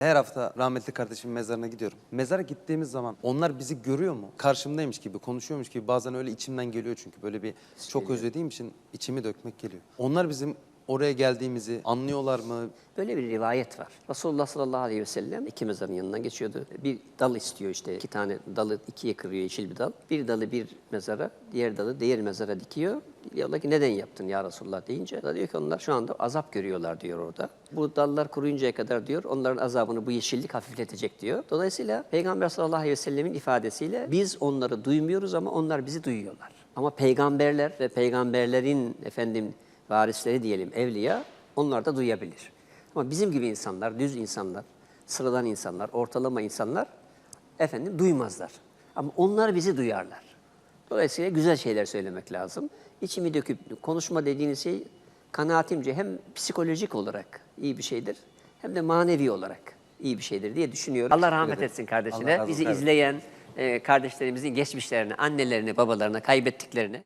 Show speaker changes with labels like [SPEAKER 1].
[SPEAKER 1] Her hafta rahmetli kardeşimin mezarına gidiyorum. Mezara gittiğimiz zaman onlar bizi görüyor mu? Karşımdaymış gibi, konuşuyormuş gibi bazen öyle içimden geliyor çünkü böyle bir çok özlediğim için içimi dökmek geliyor. Onlar bizim oraya geldiğimizi anlıyorlar mı?
[SPEAKER 2] Böyle bir rivayet var. Resulullah sallallahu aleyhi ve sellem iki mezarın yanından geçiyordu. Bir dal istiyor işte iki tane dalı ikiye kırıyor yeşil bir dal. Bir dalı bir mezara, diğer dalı diğer mezara dikiyor. Diyorlar ki neden yaptın ya Resulullah deyince. Da diyor ki onlar şu anda azap görüyorlar diyor orada. Bu dallar kuruyuncaya kadar diyor onların azabını bu yeşillik hafifletecek diyor. Dolayısıyla Peygamber sallallahu aleyhi ve sellemin ifadesiyle biz onları duymuyoruz ama onlar bizi duyuyorlar. Ama peygamberler ve peygamberlerin efendim varisleri diyelim evliya onlar da duyabilir. Ama bizim gibi insanlar, düz insanlar, sıradan insanlar, ortalama insanlar efendim duymazlar. Ama onlar bizi duyarlar. Dolayısıyla güzel şeyler söylemek lazım. İçimi döküp konuşma dediğiniz şey kanaatimce hem psikolojik olarak iyi bir şeydir hem de manevi olarak iyi bir şeydir diye düşünüyorum. Allah rahmet etsin kardeşine. Bizi izleyen e, kardeşlerimizin geçmişlerini, annelerini, babalarını, kaybettiklerini